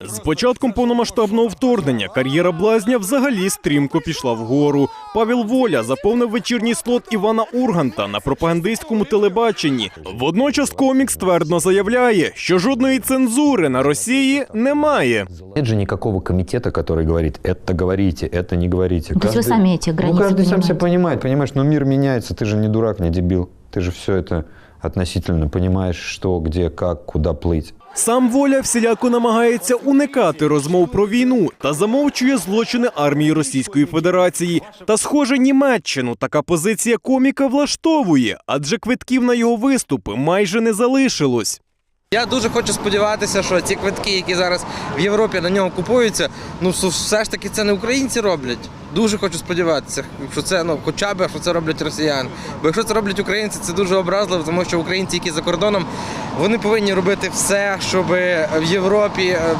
З початком повномасштабного вторгнення кар'єра блазня взагалі стрімко пішла вгору. Павел Воля заповнив вечірній слот Івана Урганта на пропагандистському телебаченні. Водночас комік ствердно заявляє, що жодної цензури на Росії немає. Нет же никакого комитета, который говорит, это говорите, это не говорите. То есть вы сами эти Ну, границы каждый сам себя понимаете? понимает, понимаешь, но мир меняется, ты же не дурак, не дебил. Ты же все это относительно понимаешь, что, где, как, куда плыть. Сам Воля всіляко намагається уникати розмов про війну та замовчує злочини армії Російської Федерації. Та, схоже, Німеччину така позиція коміка влаштовує, адже квитків на його виступи майже не залишилось. Я дуже хочу сподіватися, що ці квитки, які зараз в Європі на нього купуються, ну все ж таки це не українці роблять. Дуже хочу сподіватися, що це ну хоча б що це роблять росіяни. Бо якщо це роблять українці, це дуже образливо, тому що українці, які за кордоном, вони повинні робити все, щоб в Європі е,